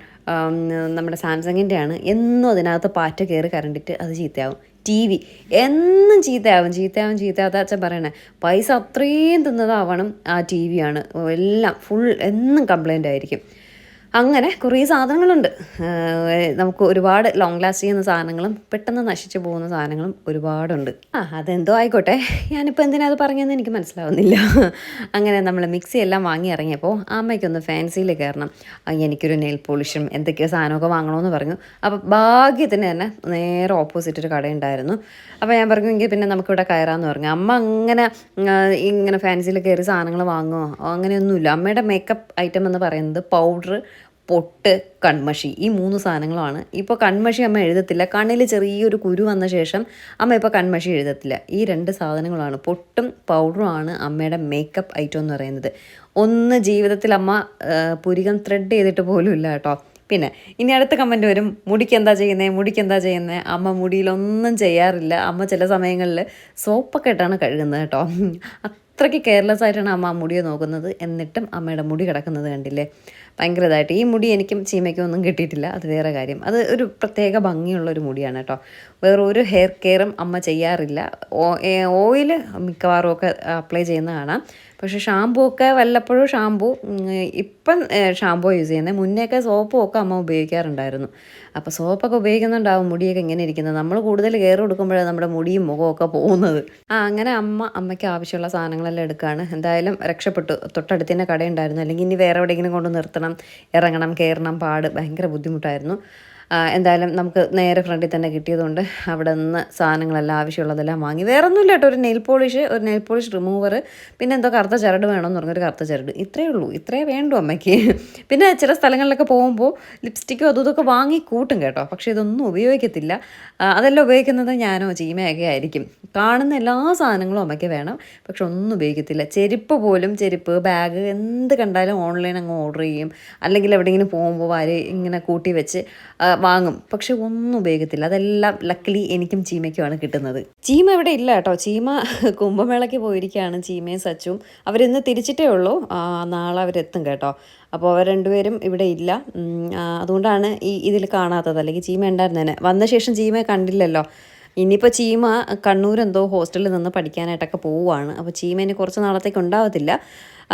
നമ്മുടെ സാംസങ്ങിന്റെ ആണ് എന്നും അതിനകത്ത് പാറ്റ കയറി കരണ്ടിട്ട് അത് ചീത്തയാവും. T V. എന്നും ചീത്തയാവും ചീത്തയാവും ചീത്തയാവും അച്ഛൻ പറയണേ. പൈസ അത്രയും തിന്നതാവണം ആ ടി വിയാണ് എല്ലാം ഫുൾ എന്നും കംപ്ലൈന്റ് ആയിരിക്കും. അങ്ങനെ കുറേ സാധനങ്ങളുണ്ട്. നമുക്ക് ഒരുപാട് ലോങ് ലാസ്റ്റ് ചെയ്യുന്ന സാധനങ്ങളും പെട്ടെന്ന് നശിച്ചു പോകുന്ന സാധനങ്ങളും ഒരുപാടുണ്ട്. ആ അതെന്തോ ആയിക്കോട്ടെ. ഞാനിപ്പോൾ എന്തിനാ അത് പറഞ്ഞതെന്ന് എനിക്ക് മനസ്സിലാവുന്നില്ല. അങ്ങനെ നമ്മൾ മിക്സി എല്ലാം വാങ്ങി ഇറങ്ങിയപ്പോൾ അമ്മയ്ക്കൊന്ന് ഫാൻസിയിൽ കയറണം. എനിക്കൊരു നെയിൽ പോളിഷും എന്തൊക്കെയോ സാധനമൊക്കെ വാങ്ങണമെന്ന് പറഞ്ഞു. അപ്പോൾ ഭാഗ്യത്തിന് തന്നെ നേരെ ഓപ്പോസിറ്റ് ഒരു കടയുണ്ടായിരുന്നു. അപ്പോൾ ഞാൻ പറഞ്ഞു എങ്കിൽ പിന്നെ നമുക്കിവിടെ കയറാമെന്ന് പറഞ്ഞു. അമ്മ അങ്ങനെ ഇങ്ങനെ ഫാൻസിയിൽ കയറി സാധനങ്ങൾ വാങ്ങുമോ അങ്ങനെയൊന്നുമില്ല. അമ്മയുടെ മേക്കപ്പ് ഐറ്റം എന്ന് പറയുന്നത് പൗഡർ പൊട്ട് കൺമഷി. ഈ മൂന്ന് സാധനങ്ങളാണ്. ഇപ്പോൾ കൺമഷി അമ്മ എഴുതത്തില്ല. കണ്ണിൽ ചെറിയൊരു കുരു വന്ന ശേഷം അമ്മ ഇപ്പോൾ കൺമഷി എഴുതത്തില്ല. ഈ രണ്ട് സാധനങ്ങളാണ്. പൊട്ടും പൗഡറും ആണ് അമ്മയുടെ മേക്കപ്പ് ഐറ്റം എന്ന് പറയുന്നത്. ഒന്ന് ജീവിതത്തിൽ അമ്മ പുരികം ത്രെഡ് ചെയ്തിട്ട് പോലും ഇല്ല കേട്ടോ. പിന്നെ ഇനി അടുത്ത കമന്റ് വരും. മുടിക്ക് എന്താ ചെയ്യുന്നത് മുടിക്ക് എന്താ ചെയ്യുന്നത് അമ്മ മുടിയിലൊന്നും ചെയ്യാറില്ല. അമ്മ ചില സമയങ്ങളിൽ സോപ്പൊക്കെ ഇട്ടാണ് കഴുകുന്നത് കേട്ടോ. അത്രയ്ക്ക് കെയർലെസ് ആയിട്ടാണ് അമ്മ ആ മുടിയെ നോക്കുന്നത്. എന്നിട്ടും അമ്മയുടെ മുടി കിടക്കുന്നത് കണ്ടില്ലേ? ഭയങ്കര ഇതായിട്ട് ഈ മുടി എനിക്കും ചീമയ്ക്കും ഒന്നും കിട്ടിയിട്ടില്ല. അത് വേറെ കാര്യം. അത് ഒരു പ്രത്യേക ഭംഗിയുള്ള ഒരു മുടിയാണ് കേട്ടോ. വേറെ ഒരു ഹെയർ കെയറും അമ്മ ചെയ്യാറില്ല. ഓയിൽ മിക്കവാറും ഒക്കെ അപ്ലൈ ചെയ്യുന്ന കാണാം പക്ഷേ ഷാമ്പൂ ഒക്കെ വല്ലപ്പോഴും ഷാമ്പൂ ഇപ്പം ഷാമ്പൂ യൂസ് ചെയ്യുന്നത്. മുന്നേയൊക്കെ സോപ്പും ഒക്കെ അമ്മ ഉപയോഗിക്കാറുണ്ടായിരുന്നു. അപ്പോൾ സോപ്പൊക്കെ ഉപയോഗിക്കുന്നുണ്ടാവും മുടിയൊക്കെ ഇങ്ങനെ ഇരിക്കുന്നത്. നമ്മൾ കൂടുതൽ കെയർ കൊടുക്കുമ്പോഴാണ് നമ്മുടെ മുടിയും മുഖമൊക്കെ പോകുന്നത്. ആ അങ്ങനെ അമ്മ അമ്മയ്ക്ക് ആവശ്യമുള്ള സാധനങ്ങളെല്ലാം എടുക്കുകയാണ്. എന്തായാലും രക്ഷപ്പെട്ടു. തൊട്ടടുത്തന്നെ കടയുണ്ടായിരുന്നു. അല്ലെങ്കിൽ ഇനി വേറെ എവിടെയെങ്കിലും കൊണ്ട് നിർത്തണം ഇറങ്ങണം കയറണം പാട്. ഭയങ്കര ബുദ്ധിമുട്ടായിരുന്നു. എന്തായാലും നമുക്ക് നേരെ ഫ്രണ്ടിൽ തന്നെ കിട്ടിയതുകൊണ്ട് അവിടെ നിന്ന് സാധനങ്ങളെല്ലാം ആവശ്യമുള്ളതെല്ലാം വാങ്ങി. വേറെ ഒന്നുമില്ല കേട്ടോ ഒരു നെയിൽ പോളിഷ് ഒരു നെയിൽ പോളിഷ് റിമൂവർ പിന്നെ എന്തോ കറുത്ത ചരട് വേണമെന്ന് പറഞ്ഞൊരു കറുത്ത ചരട്. ഇത്രയേ ഉള്ളൂ ഇത്രയേ വേണ്ടു അമ്മയ്ക്ക്. പിന്നെ ചില സ്ഥലങ്ങളിലൊക്കെ പോകുമ്പോൾ ലിപ്സ്റ്റിക്കോ അതും ഇതൊക്കെ വാങ്ങി കൂട്ടും കേട്ടോ പക്ഷേ ഇതൊന്നും ഉപയോഗിക്കത്തില്ല. അതെല്ലാം ഉപയോഗിക്കുന്നത് ഞാനോ ചീമയൊക്കെ ആയിരിക്കും. കാണുന്ന എല്ലാ സാധനങ്ങളും അമ്മയ്ക്ക് വേണം പക്ഷെ ഒന്നും ഉപയോഗിക്കത്തില്ല. ചെരുപ്പ് പോലും ചെരുപ്പ് ബാഗ് എന്ത് കണ്ടാലും ഓൺലൈൻ അങ്ങ് ഓർഡർ ചെയ്യും. അല്ലെങ്കിൽ എവിടെയെങ്കിലും പോകുമ്പോൾ വാരി ഇങ്ങനെ കൂട്ടി വെച്ച് വാങ്ങും. പക്ഷെ ഒന്നും ഉപയോഗിക്കത്തില്ല. അതെല്ലാം ലക്കിലി എനിക്കും ചീമയ്ക്കുമാണ് കിട്ടുന്നത്. ചീമ ഇവിടെ ഇല്ല കേട്ടോ. ചീമ കുംഭമേളയ്ക്ക് പോയിരിക്കുകയാണ് ചീമയും സച്ചും അവരിന്ന് തിരിച്ചിട്ടേ ഉള്ളൂ. നാളെ അവരെത്തും കേട്ടോ. അപ്പോൾ അവർ രണ്ടുപേരും ഇവിടെ ഇല്ല. അതുകൊണ്ടാണ് ഈ ഇതിൽ കാണാത്തത്. അല്ലെങ്കിൽ ചീമ ഉണ്ടായിരുന്നേനെ. വന്ന ശേഷം ചീമയെ കണ്ടില്ലല്ലോ. ഇനിയിപ്പോൾ ചീമ കണ്ണൂർ എന്തോ ഹോസ്റ്റലിൽ നിന്ന് പഠിക്കാനായിട്ടൊക്കെ പോവുകയാണ് അപ്പോൾ ചീമ ഇനി കുറച്ച് നാളത്തേക്ക് ഉണ്ടാവത്തില്ല.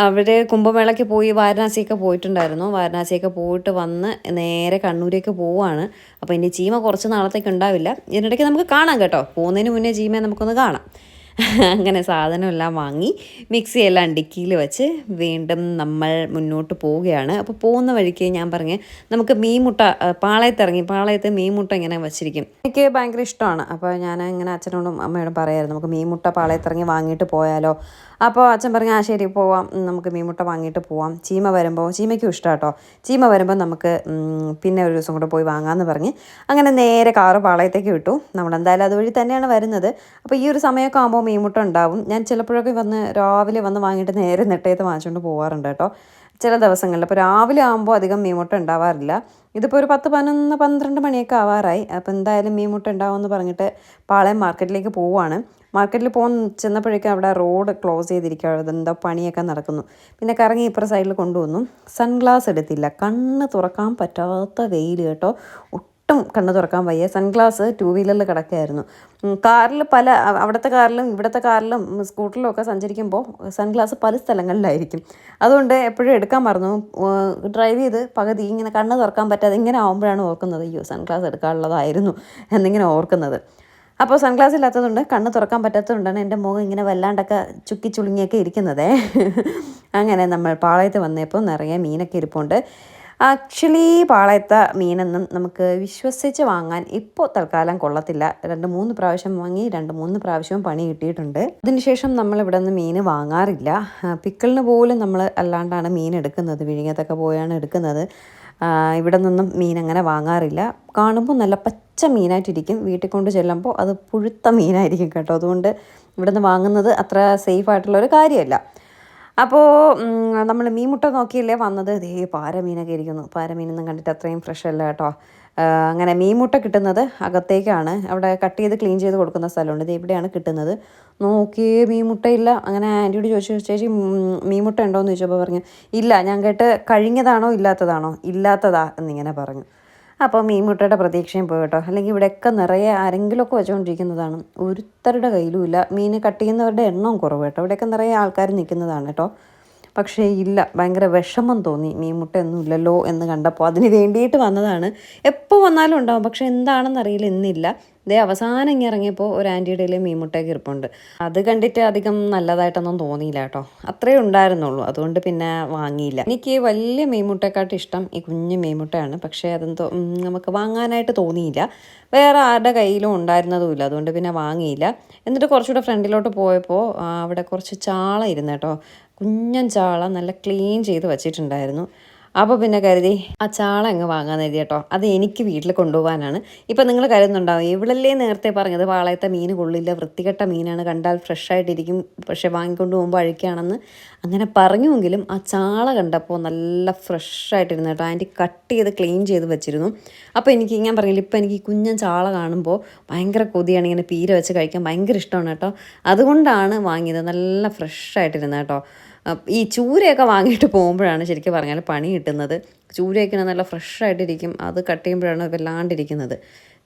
അവർ കുംഭമേളയ്ക്ക് പോയി വാരണാസിയൊക്കെ പോയിട്ടുണ്ടായിരുന്നു. വാരണാസിയൊക്കെ പോയിട്ട് വന്ന് നേരെ കണ്ണൂരേക്ക് പോവുകയാണ് അപ്പോൾ ഇനി ചീമ കുറച്ച് നാളത്തേക്ക് ഉണ്ടാവില്ല. ഇതിനിടയ്ക്ക് നമുക്ക് കാണാം കേട്ടോ. പോകുന്നതിന് മുന്നേ ചീമയെ നമുക്കൊന്ന് കാണാം. അങ്ങനെ സാധനമെല്ലാം വാങ്ങി മിക്സി എല്ലാം ഡിക്കിയിൽ വെച്ച് വീണ്ടും നമ്മൾ മുന്നോട്ട് പോവുകയാണ്. അപ്പോൾ പോകുന്ന വഴിക്ക് ഞാൻ പറഞ്ഞ് നമുക്ക് മീൻമുട്ട പാളയത്തിറങ്ങി പാളയത്ത് മീൻമുട്ട ഇങ്ങനെ വെച്ചിരിക്കും. എനിക്ക് ഭയങ്കര ഇഷ്ടമാണ്. അപ്പോൾ ഞാൻ ഇങ്ങനെ അച്ഛനോടും അമ്മയോടും പറയായിരുന്നു നമുക്ക് മീൻമുട്ട പാളയത്തിറങ്ങി വാങ്ങിയിട്ട് പോയാലോ? അപ്പോൾ അച്ഛൻ പറഞ്ഞു ആ ശരി പോവാം. നമുക്ക് മീൻമുട്ട വാങ്ങിയിട്ട് പോവാം. ചീമ വരുമ്പോൾ ചീമയ്ക്കും ഇഷ്ടം കേട്ടോ ചീമ വരുമ്പോൾ നമുക്ക് പിന്നെ ഒരു ദിവസം കൂടെ പോയി വാങ്ങാമെന്ന് പറഞ്ഞ് അങ്ങനെ നേരെ കാറ് പാളയത്തേക്ക് വിട്ടു. നമ്മളെന്തായാലും അതുവഴി തന്നെയാണ് വരുന്നത്. അപ്പോൾ ഈ ഒരു സമയമൊക്കെ ആകുമ്പോൾ മീൻമുട്ട ഉണ്ടാവും. ഞാൻ ചിലപ്പോഴൊക്കെ വന്ന് രാവിലെ വന്ന് വാങ്ങിയിട്ട് നേരെ നെട്ടയത്ത് വാങ്ങിച്ചുകൊണ്ട് പോകാറുണ്ട് കേട്ടോ ചില ദിവസങ്ങളിൽ. അപ്പോൾ രാവിലെ ആകുമ്പോൾ അധികം മീൻമുട്ട ഉണ്ടാവാറില്ല. ഇതിപ്പോൾ ഒരു പത്ത് പതിനൊന്ന് പന്ത്രണ്ട് മണിയൊക്കെ ആവാറായി. അപ്പോൾ എന്തായാലും മീൻമുട്ട ഉണ്ടാവുമെന്ന് പറഞ്ഞിട്ട് പാളയം മാർക്കറ്റിലേക്ക് പോവുകയാണ് മാർക്കറ്റിൽ പോകാൻ ചെന്നപ്പോഴേക്കും അവിടെ റോഡ് ക്ലോസ് ചെയ്തിരിക്കുകയാണ്. അതെന്താ പണിയൊക്കെ നടക്കുന്നു. പിന്നെ കറങ്ങി ഇപ്പുറ സൈഡിൽ കൊണ്ടുവന്നു. സൺഗ്ലാസ് എടുത്തില്ല. കണ്ണ് തുറക്കാൻ പറ്റാത്ത വെയിൽ കേട്ടോ. ഒട്ടും കണ്ണ് തുറക്കാൻ വയ്യ. സൺഗ്ലാസ് ടു വീലറിൽ കിടക്കുകയായിരുന്നു. കാറിൽ പല അവിടുത്തെ കാറിലും ഇവിടുത്തെ കാറിലും സ്കൂട്ടറിലും ഒക്കെ സഞ്ചരിക്കുമ്പോൾ സൺഗ്ലാസ് പല സ്ഥലങ്ങളിലായിരിക്കും. അതുകൊണ്ട് എപ്പോഴും എടുക്കാൻ മറന്നു. ഡ്രൈവ് ചെയ്ത് പകുതി ഇങ്ങനെ കണ്ണ് തുറക്കാൻ പറ്റാതെ ഇങ്ങനെ ആകുമ്പോഴാണ് ഓർക്കുന്നത്. അയ്യോ സൺഗ്ലാസ് എടുക്കാനുള്ളതായിരുന്നു എന്നിങ്ങനെ ഓർക്കുന്നത്. അപ്പോൾ സൺഗ്ലാസ് ഇല്ലാത്തതുകൊണ്ട് കണ്ണ് തുറക്കാൻ പറ്റാത്തതുകൊണ്ടാണ് എന്റെ മുഖം ഇങ്ങനെ വല്ലാണ്ടൊക്കെ ചുക്കി ചുളുങ്ങിയൊക്കെ ഇരിക്കുന്നത്. അങ്ങനെ നമ്മൾ പാളയത്ത് വന്നപ്പോൾ നിറയെ മീനൊക്കെ ഇരിപ്പുണ്ട്. ആക്ച്വലി പാളയത്ത മീനൊന്നും നമുക്ക് വിശ്വസിച്ച് വാങ്ങാൻ ഇപ്പോൾ തൽക്കാലം കൊള്ളത്തില്ല. രണ്ട് മൂന്ന് പ്രാവശ്യം വാങ്ങി രണ്ട് മൂന്ന് പ്രാവശ്യവും പണി കിട്ടിയിട്ടുണ്ട്. അതിനുശേഷം നമ്മൾ ഇവിടെ നിന്ന് മീൻ വാങ്ങാറില്ല. പിക്കിളിന് പോലും നമ്മൾ അല്ലാണ്ടാണ് മീൻ എടുക്കുന്നത് വിഴിഞ്ഞത്തൊക്കെ പോയാണ് എടുക്കുന്നത്. ഇവിടെ നിന്നും മീൻ അങ്ങനെ വാങ്ങാറില്ല. കാണുമ്പോൾ നല്ല പച്ച മീനായിട്ടിരിക്കും. വീട്ടിൽ കൊണ്ട് ചെല്ലുമ്പോൾ അത് പുഴുത്ത മീനായിരിക്കും കേട്ടോ. അതുകൊണ്ട് ഇവിടെ നിന്ന് വാങ്ങുന്നത് അത്ര സേഫ് ആയിട്ടുള്ള ഒരു കാര്യമല്ല. അപ്പോൾ നമ്മൾ മീൻമുട്ട നോക്കിയല്ലേ വന്നത്? ദേ പാരമീനൊക്കെ ഇരിക്കുന്നു. പാരമീനൊന്നും കണ്ടിട്ട് അത്രയും ഫ്രഷ് അല്ല കേട്ടോ. അങ്ങനെ മീൻമുട്ട കിട്ടുന്നത് അകത്തേക്കാണ്. അവിടെ കട്ട് ചെയ്ത് ക്ലീൻ ചെയ്ത് കൊടുക്കുന്ന സ്ഥലമുണ്ട്. ഇത് ഇവിടെയാണ് കിട്ടുന്നത്. നോക്കിയേ മീൻമുട്ടയില്ല അങ്ങനെ ആന്റിയോട് ചോദിച്ചു ചേച്ചി മീൻ മീൻമുട്ട ഉണ്ടോയെന്ന് ചോദിച്ചപ്പോൾ പറഞ്ഞു ഇല്ല ഞാൻ കേട്ട് കഴിഞ്ഞതാണോ ഇല്ലാത്തതാണോ? ഇല്ലാത്തതാ എന്നിങ്ങനെ പറഞ്ഞു. അപ്പോൾ മീൻമുട്ടയുടെ പ്രതീക്ഷയും പോയി കേട്ടോ. അല്ലെങ്കിൽ ഇവിടെയൊക്കെ നിറയെ ആരെങ്കിലുമൊക്കെ വെച്ചുകൊണ്ടിരിക്കുന്നതാണ്. ഒരുത്തരുടെ കയ്യിലും ഇല്ല. മീൻ കട്ട് ചെയ്യുന്നവരുടെ എണ്ണവും കുറവ് കേട്ടോ. ഇവിടെയൊക്കെ നിറയെ ആൾക്കാർ നിൽക്കുന്നതാണ് കേട്ടോ. പക്ഷേ ഇല്ല. ഭയങ്കര വിഷമം തോന്നി. മീൻമുട്ടയൊന്നും ഇല്ലല്ലോ എന്ന് കണ്ടപ്പോൾ അതിന് വേണ്ടിയിട്ട് വന്നതാണ്. എപ്പോൾ വന്നാലും ഉണ്ടാവും. പക്ഷേ എന്താണെന്നറിയില്ല ഇന്നില്ല. ഇതേ അവസാനം ഇങ്ങനെ ഇറങ്ങിയപ്പോൾ ഒരു ആന്റിയുടെ കയ്യിൽ മീൻമുട്ടയൊക്കെ ഇരിപ്പുണ്ട്. അത് കണ്ടിട്ട് അധികം നല്ലതായിട്ടൊന്നും തോന്നിയില്ല കേട്ടോ. അത്രേ ഉണ്ടായിരുന്നുള്ളൂ. അതുകൊണ്ട് പിന്നെ വാങ്ങിയില്ല. എനിക്ക് വലിയ മീൻമുട്ടയെക്കാട്ടും ഇഷ്ടം ഈ കുഞ്ഞു മീൻമുട്ടയാണ് പക്ഷേ അതെന്തോ നമുക്ക് വാങ്ങാനായിട്ട് തോന്നിയില്ല. വേറെ ആരുടെ കയ്യിലും ഉണ്ടായിരുന്നതുമില്ല അതുകൊണ്ട് പിന്നെ വാങ്ങിയില്ല. എന്നിട്ട് കുറച്ചുകൂടെ ഫ്രണ്ടിലോട്ട് പോയപ്പോൾ അവിടെ കുറച്ച് ചാള ഇരുന്ന് കേട്ടോ. കുഞ്ഞൻ ചാള നല്ല ക്ലീൻ ചെയ്ത് വച്ചിട്ടുണ്ടായിരുന്നു. അപ്പോൾ പിന്നെ കരുതി ആ ചാള അങ്ങ് വാങ്ങാൻ കരുതി കേട്ടോ. അത് എനിക്ക് വീട്ടിൽ കൊണ്ടുപോകാനാണ് ഇപ്പം നിങ്ങൾ കരുതുന്നുണ്ടാവും ഇവളല്ലേ നേരത്തെ പറഞ്ഞത് വാളയത്തെ മീൻ കൊള്ളില്ല വൃത്തികെട്ട മീനാണ് കണ്ടാൽ ഫ്രഷ് ആയിട്ടിരിക്കും പക്ഷെ വാങ്ങിക്കൊണ്ട് പോകുമ്പോൾ അഴുക്കാണെന്ന്. അങ്ങനെ പറഞ്ഞുവെങ്കിലും ആ ചാള കണ്ടപ്പോൾ നല്ല ഫ്രഷ് ആയിട്ടിരുന്നു കേട്ടോ. ആന്റി കട്ട് ചെയ്ത് ക്ലീൻ ചെയ്ത് വെച്ചിരുന്നു. അപ്പോൾ എനിക്ക് ഞാൻ പറഞ്ഞില്ല ഇപ്പം എനിക്ക് കുഞ്ഞൻ ചാള കാണുമ്പോൾ ഭയങ്കര കൊതിയാണ് ഇങ്ങനെ പീര വെച്ച് കഴിക്കാൻ ഭയങ്കര ഇഷ്ടമാണ് കേട്ടോ. അതുകൊണ്ടാണ് വാങ്ങിയത് നല്ല ഫ്രഷ് ആയിട്ടിരുന്നത് കേട്ടോ. ഈ ചൂരയൊക്കെ വാങ്ങിയിട്ട് പോകുമ്പോഴാണ് ശരിക്കും പറഞ്ഞാൽ പണി കിട്ടുന്നത്. ചൂരയൊക്കെ നല്ല ഫ്രഷായിട്ടിരിക്കും. അത് കട്ട് ചെയ്യുമ്പോഴാണ് വല്ലാണ്ടിരിക്കുന്നത്.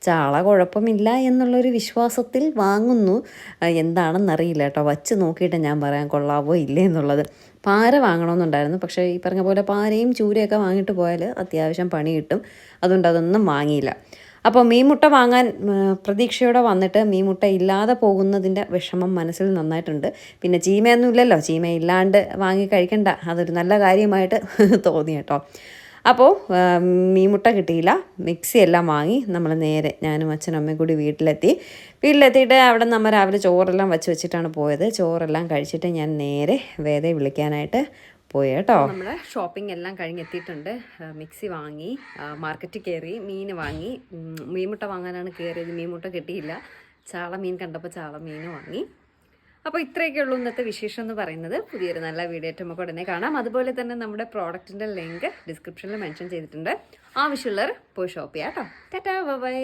ചാള കുഴപ്പമില്ല എന്നുള്ളൊരു വിശ്വാസത്തിൽ വാങ്ങുന്നു. എന്താണെന്നറിയില്ല കേട്ടോ. വച്ച് നോക്കിയിട്ട് ഞാൻ പറയാൻ കൊള്ളാവോ ഇല്ലേ എന്നുള്ളത്. പാര വാങ്ങണമെന്നുണ്ടായിരുന്നു. പക്ഷേ ഈ പറഞ്ഞ പോലെ പാരയും ചൂരയൊക്കെ വാങ്ങിയിട്ട് പോയാൽ അത്യാവശ്യം പണി കിട്ടും. അതുകൊണ്ട് അതൊന്നും വാങ്ങിയില്ല. അപ്പോൾ മീൻമുട്ട വാങ്ങാൻ പ്രതീക്ഷയോടെ വന്നിട്ട് മീൻമുട്ട ഇല്ലാതെ പോകുന്നതിന്റെ വിഷമം മനസ്സിൽ നന്നായിട്ടുണ്ട്. പിന്നെ ചീമയൊന്നും ഇല്ലല്ലോ. ചീമ ഇല്ലാണ്ട് വാങ്ങി കഴിക്കണ്ട. അതൊരു നല്ല കാര്യമായിട്ട് (laughs) തോന്നി കേട്ടോ. അപ്പോൾ മീൻമുട്ട കിട്ടിയില്ല. മിക്സി എല്ലാം വാങ്ങി നമ്മൾ നേരെ ഞാനും അച്ഛനും അമ്മയും കൂടി വീട്ടിലെത്തി. വീട്ടിലെത്തിയിട്ട് അവിടെ നമ്മൾ രാവിലെ ചോറെല്ലാം വച്ച് വെച്ചിട്ടാണ് പോയത്. ചോറെല്ലാം കഴിച്ചിട്ട് ഞാൻ നേരെ വേദയെ വിളിക്കാനായിട്ട് പോയി കേട്ടോ. നമ്മൾ ഷോപ്പിംഗ് എല്ലാം കഴിഞ്ഞെത്തിയിട്ടുണ്ട്. മിക്സി വാങ്ങി മാർക്കറ്റിൽ കയറി മീൻ വാങ്ങി. മീൻമുട്ട വാങ്ങാനാണ് കയറിയത്. മീൻമുട്ട കിട്ടിയില്ല. ചാള മീൻ കണ്ടപ്പോൾ ചാള മീൻ വാങ്ങി. അപ്പോൾ ഇത്രയൊക്കെ ഉള്ളൂ ഇന്നത്തെ വിശേഷം എന്ന് പറയുന്നത്. പുതിയൊരു നല്ല വീഡിയോ ആയിട്ട് നമുക്ക് ഉടനെ കാണാം. അതുപോലെ തന്നെ നമ്മുടെ പ്രോഡക്റ്റിന്റെ ലിങ്ക് ഡിസ്ക്രിപ്ഷനിൽ മെൻഷൻ ചെയ്തിട്ടുണ്ട്. ആവശ്യമുള്ളവർ പോയി ഷോപ്പ് ചെയ്യാം കേട്ടോ. Tata bye.